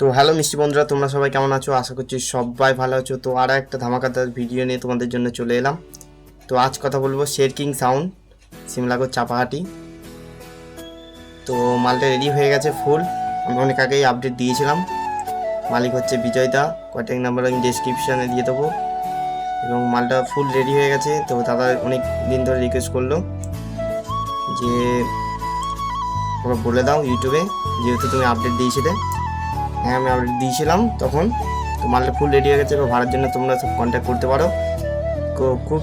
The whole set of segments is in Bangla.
তো হ্যালো মিষ্টি বন্ধুরা, তোমরা সবাই কেমন আছো? আশা করছি সবাই ভালো আছো। তো আর একটা ধামাকাদার ভিডিও নিয়ে তোমাদের জন্য চলে এলাম। তো আজ কথা বলব শের কিং সাউন্ড সিমলাগর চাপাহাটি তো মালটা রেডি হয়ে গেছে ফুল আমি অনেক আগেই আপডেট দিয়েছিলাম। মালিক হচ্ছে বিজয়দা। কন্ট্যাক্ট নাম্বার আমি ডিসক্রিপশানে দিয়ে দেবো। এবং মালটা ফুল রেডি হয়ে গেছে। তো দাদা অনেক দিন ধরে রিকোয়েস্ট করল যে বলে দাও ইউটিউবে, যেহেতু তুমি আপডেট দিয়েছিলে। হ্যাঁ আমি আপডেট দিয়েছিলাম তখন। তো মালটা ফুল রেডি হয়ে গেছে, এবার ভাড়ার জন্য তোমরা সব কন্ট্যাক্ট করতে পারো। খুব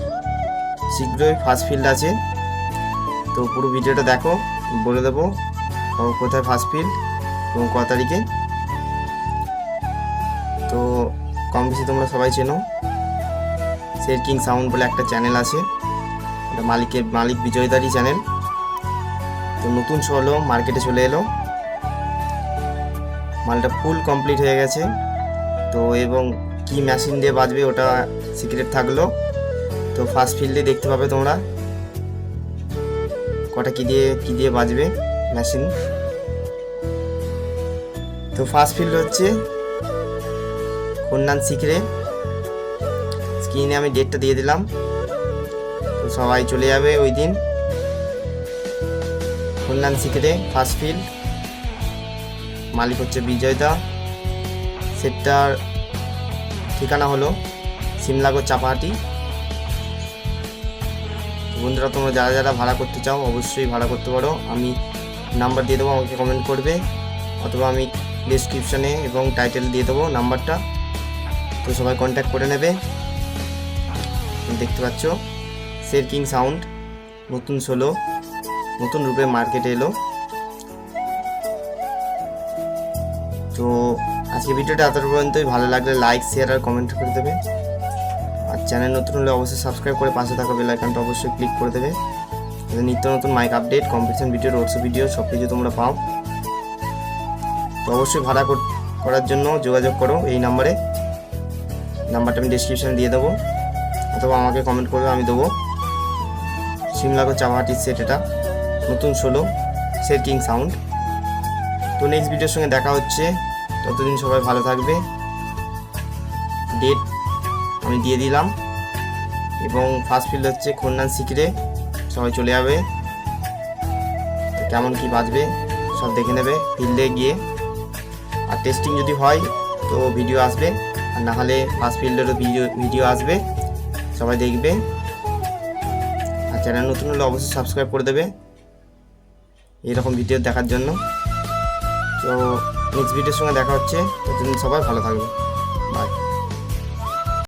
শীঘ্রই ফার্স্ট ফিল্ড আছে। তো পুরো ভিডিওটা দেখো, বলে দেবো কোথায় ফার্স্ট ফিল্ড এবং ক তারিখে। তো কম বেশি তোমরা সবাই চেনো। শের কিং সাউন্ড বলে একটা চ্যানেল আছে। মালিকের, মালিক বিজয়দারি চ্যানেল তো নতুন শো হলো মার্কেটে চলে এলো। মালটা ফুল কমপ্লিট হয়ে গেছে। তো এবং কি মেশিন দিয়ে বাজবে ওটা সিক্রেট থাকল। তো ফার্স্ট ফিল্ডে দেখতে পাবে তোমরা। কটা কি দিয়ে কি দিয়ে বাজবে মেশিন। তো ফার্স্ট ফিল্ড হচ্ছে কন্যান সিকরে স্ক্রিনে আমি ডেটটা দিয়ে দিলাম। তো সবাই চলে যাবে ওই দিন। কন্যান সিকরে ফার্স্ট ফিল্ড মালিক হচ্ছে বিজয়দা সেটার ঠিকানা হলো সিমলাগর চাপাহাটি। বন্ধুরা, তোমরা যারা যারা ভাড়া করতে চাও, অবশ্যই ভাড়া করতে পারো। আমি নাম্বার দিয়ে দেবো, আমাকে কমেন্ট করবে। অথবা আমি ডিসক্রিপশানে এবং টাইটেল দিয়ে দেবো নাম্বারটা। তো সবাই কন্ট্যাক্ট করে নেবে। দেখতে পাচ্ছ শের কিং সাউন্ড নতুন সোলো নতুন রূপে মার্কেটে এলো। তো আজকে ভিডিওটা এত পর্যন্তই। ভালো লাগলে লাইক শেয়ার আর কমেন্ট করে দেবে। আর চ্যানেল নতুন হলে অবশ্যই সাবস্ক্রাইব করে পাশে থাকা বেল আইকনটা অবশ্যই ক্লিক করে দেবে। নিত্য নতুন mike update competition video roadshow video সব কিছু তোমরা পাও। তো অবশ্যই ভাড়া কর- করার জন্য যোগাযোগ করো এই নাম্বারে নাম্বারটা আমি ডিসক্রিপশানে দিয়ে দেবো। অথবা আমাকে কমেন্ট করবে, আমি দেবো। সিমলাগো চাপাহাটির সেট এটা। নতুন ষোলো সেট কিং সাউন্ড তো নেক্সট ভিডিওর সঙ্গে দেখা হচ্ছে। ততদিন সবাই ভালো থাকবে। ডেট আমি দিয়ে দিলাম। এবং ফার্স্ট ফিল্ড হচ্ছে খন্নান সিকিরে সবাই চলে যাবে। কেমন কি বাজবে, সব দেখে নেবে ফিল্ডে গিয়ে। আর টেস্টিং যদি হয়, তো ভিডিও আসবে। আর না হলে ফার্স্ট ফিল্ডেরও ভিডিও ভিডিও আসবে। সবাই দেখবে। আর চ্যানেল নতুন হলে অবশ্যই সাবস্ক্রাইব করে দেবে। এরকম ভিডিও দেখার জন্য। তো নেক্সট ভিডিওর সঙ্গে দেখা হচ্ছে। সবাই ভালো থাকবে।